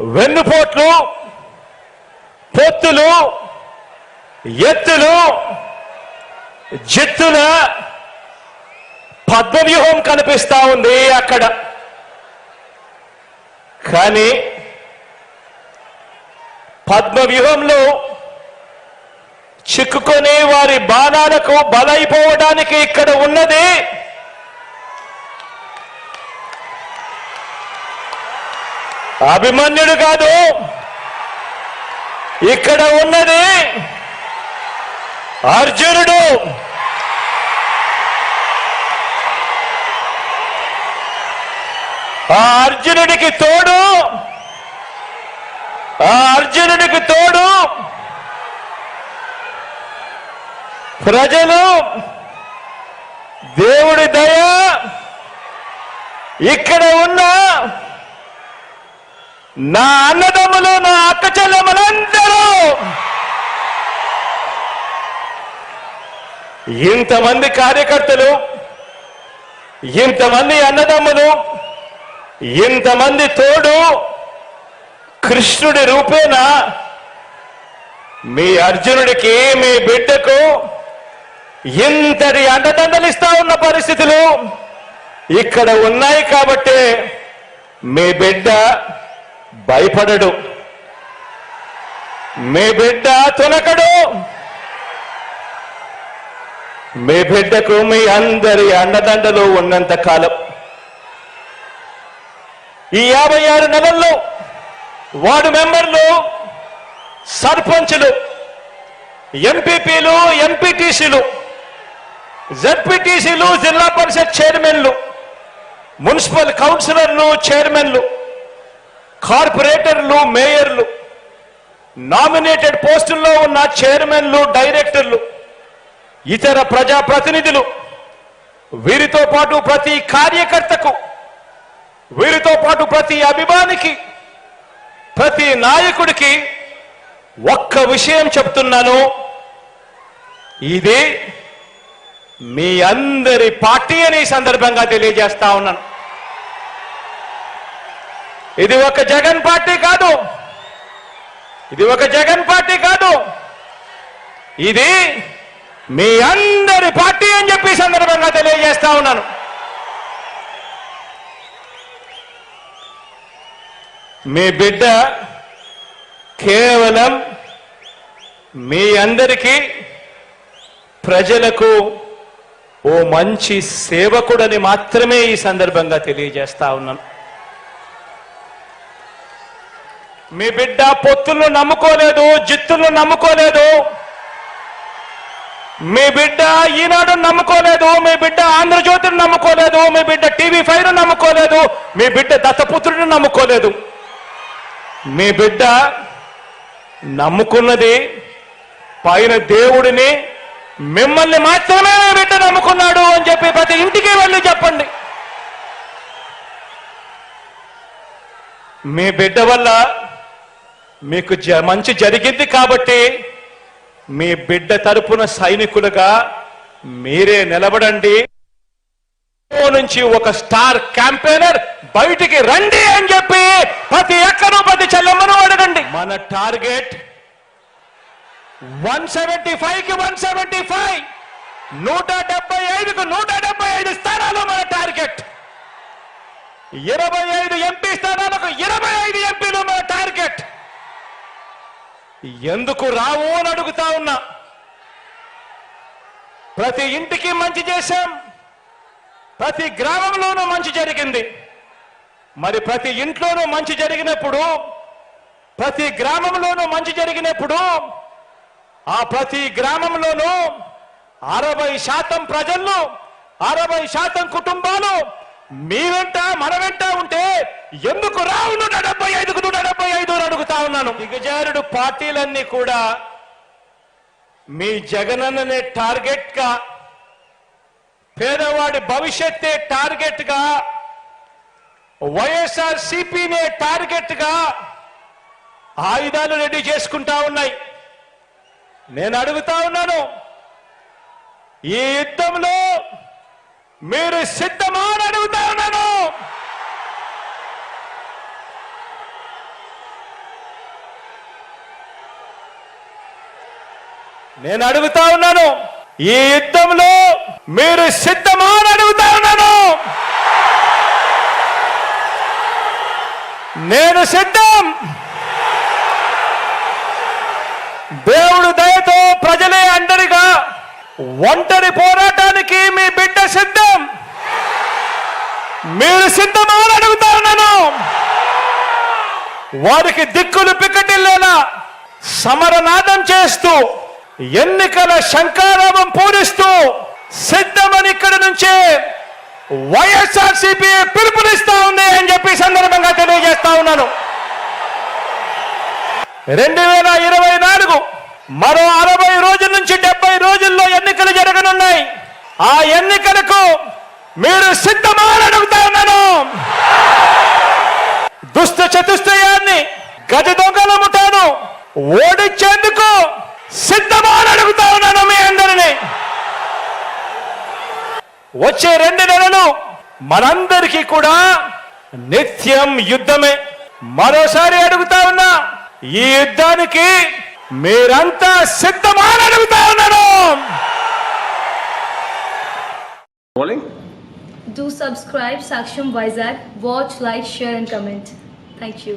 వెన్నుపోట్లు పొత్తులు ఎత్తులు జిత్తుల పద్మవ్యూహం కనిపిస్తా ఉంది అక్కడ. కానీ పద్మవ్యూహంలో చిక్కుకొని వారి బాణాలకు బలైపోవడానికి ఇక్కడ ఉన్నది అభిమన్యుడు కాదు. ఇక్కడ ఉన్నది అర్జునుడు. ఆ అర్జునుడికి తోడు. ఆ అర్జునుడికి తోడు. ప్రజలు. దేవుడి దయ. ఇక్కడ ఉన్న నా అన్నదమ్ములు నా అక్క చెల్లెమ్మలందరూ ఇంతమంది కార్యకర్తలు ఇంతమంది అన్నదమ్ములు ఇంతమంది తోడు కృష్ణుడి రూపేణ మీ అర్జునుడికి మీ బిడ్డకు ఇంతటి అండదండలిస్తా ఉన్న పరిస్థితులు ఇక్కడ ఉన్నాయి కాబట్టి మీ బిడ్డ భయపడడు. మీ బిడ్డ తొలకడు. మీ బిడ్డకు మీ అందరి అండదండలు ఉన్నంత కాలం. ఈ యాభై ఆరు నెలల్లో వార్డు మెంబర్లు సర్పంచులు ఎంపీపీలు ఎంపీటీసీలు జడ్పీటీసీలు జిల్లా పరిషత్ చైర్మన్లు మున్సిపల్ కౌన్సిలర్లు చైర్మన్లు కార్పొరేటర్లు మేయర్లు నామినేటెడ్ పోస్టుల్లో ఉన్న చైర్మన్లు డైరెక్టర్లు ఇతర ప్రజాప్రతినిధులు వీరితో పాటు ప్రతి కార్యకర్తకు వీరితో పాటు ప్రతి అభిమానికి ప్రతి నాయకుడికి ఒక్క విషయం చెప్తున్నాను. ఇది మీ అందరి పార్టీ అని సందర్భంగా తెలియజేస్తా ఉన్నాను. ఇది ఒక జగన్ పార్టీ కాదు. ఇది ఒక జగన్ పార్టీ కాదు. ఇది మీ అందరి పార్టీ అని చెప్పి సందర్భంగా తెలియజేస్తా ఉన్నాను. మీ బిడ్డ కేవలం మీ అందరికీ ప్రజలకు ఓ మంచి సేవకుడని మాత్రమే ఈ సందర్భంగా తెలియజేస్తా ఉన్నాను. మీ బిడ్డ పొత్తులను నమ్ముకోలేదు జిత్తులను నమ్ముకోలేదు. మీ బిడ్డ ఈనాడు నమ్ముకోలేదు మీ బిడ్డ ఆంధ్రజ్యోతిని నమ్ముకోలేదు మీ బిడ్డ టీవీ ఫైవ్ నమ్ముకోలేదు మీ బిడ్డ దత్తపుత్రుడిని నమ్ముకోలేదు. మీ బిడ్డ నమ్ముకున్నది పైన దేవుడిని మిమ్మల్ని మాత్రమే మీ బిడ్డ నమ్ముకున్నాడు అని చెప్పి ప్రతి ఇంటికి వెళ్ళి చెప్పండి. మీ బిడ్డ వల్ల మీకు జ- మంచి జరిగింది కాబట్టి మీ బిడ్డ తరపున సైనికులుగా మీరే నిలబడండి. ఓ నుంచి ఒక స్టార్ క్యాంపెయినర్ బయటికి రండి అని చెప్పి ప్రతి ఎక్కడో ప్రతి చెల్లెమ్మను అడగండి. మన టార్గెట్ వన్ సెవెంటీ ఫైవ్కి వన్ సెవెంటీ ఫైవ్. నూట డెబ్బై ఐదుకు నూట డెబ్బై ఐదు స్థానాలు మన టార్గెట్. ఇరవై ఐదు ఎంపీ స్థానాలకు ఇరవై ఐదు ఎంపీలు మన టార్గెట్. ఎందుకు రావు అని అడుగుతా ఉన్నా. ప్రతి ఇంటికి మంచి చేశాం. ప్రతి గ్రామంలోనూ మంచి జరిగింది. మరి ప్రతి ఇంట్లోనూ మంచి జరిగినప్పుడు ప్రతి గ్రామంలోనూ మంచి జరిగినప్పుడు ఆ ప్రతి గ్రామంలోనూ అరవై శాతం ప్రజలు అరవై శాతం కుటుంబాలు మీ వెంట మన వెంట ఉంటే ఎందుకు రావు నూట డెబ్బై ఐదుకు నూట డెబ్బై ఐదు అని అడుగుతా ఉన్నాను దిగజారుడు పార్టీలన్నీ కూడా మీ జగనన్ననే టార్గెట్గా పేదవాడి భవిష్యత్తే టార్గెట్గా వైఎస్ఆర్ సిపినే టార్గెట్గా ఆయుధాలు రెడీ చేసుకుంటా ఉన్నాయి. నేను అడుగుతా ఉన్నాను ఈ యుద్ధంలో మీరు సిద్ధమా అని అడుగుతా ఉన్నాను. నేను అడుగుతా ఉన్నాను ఈ యుద్ధంలో మీరు సిద్ధమా అని అడుగుతా ఉన్నాను. నేను సిద్ధం. దేవుడు దయతో ప్రజలే అందరిగా ఒంటరి పోరాటానికి మీ బిడ్డ సిద్ధం. మీరు సిద్ధమా అని అడుగుతా ఉన్నాను. వారికి దిక్కులు పిక్కటిల్లేలా సమరనాదం చేస్తూ ఎన్నికల శంకారామం పూరిస్తూ సిద్ధమని ఇక్కడ నుంచే వైఎస్ఆర్సీపీ పిలుపునిస్తా ఉంది అని చెప్పి సందర్భంగా తెలియజేస్తా ఉన్నాను. రెండు వేల ఇరవై నాలుగు మరో అరవై రోజుల నుంచి డెబ్బై రోజుల్లో ఎన్నికలు జరగనున్నాయి. ఆ ఎన్నికలకు మీరు సిద్ధమా అని అడుగుతా ఉన్నాను. దుష్ట చతుష్టయాన్ని గజ దొంగల ముఠాను ఓడించేందుకు సిద్ధమా అని అడుగుతా ఉన్నాను మీ అందరినీ వచ్చే రెండు నెలలు మనందరికీ కూడా నిత్యం యుద్ధమే మరోసారి అడుగుతా ఉన్నా ఈ యుద్ధానికి మీరంతా సిద్ధమా అడుగుతా ఉన్నాను? Do subscribe Saksham Vizag. Watch, like, share, and comment. Thank you.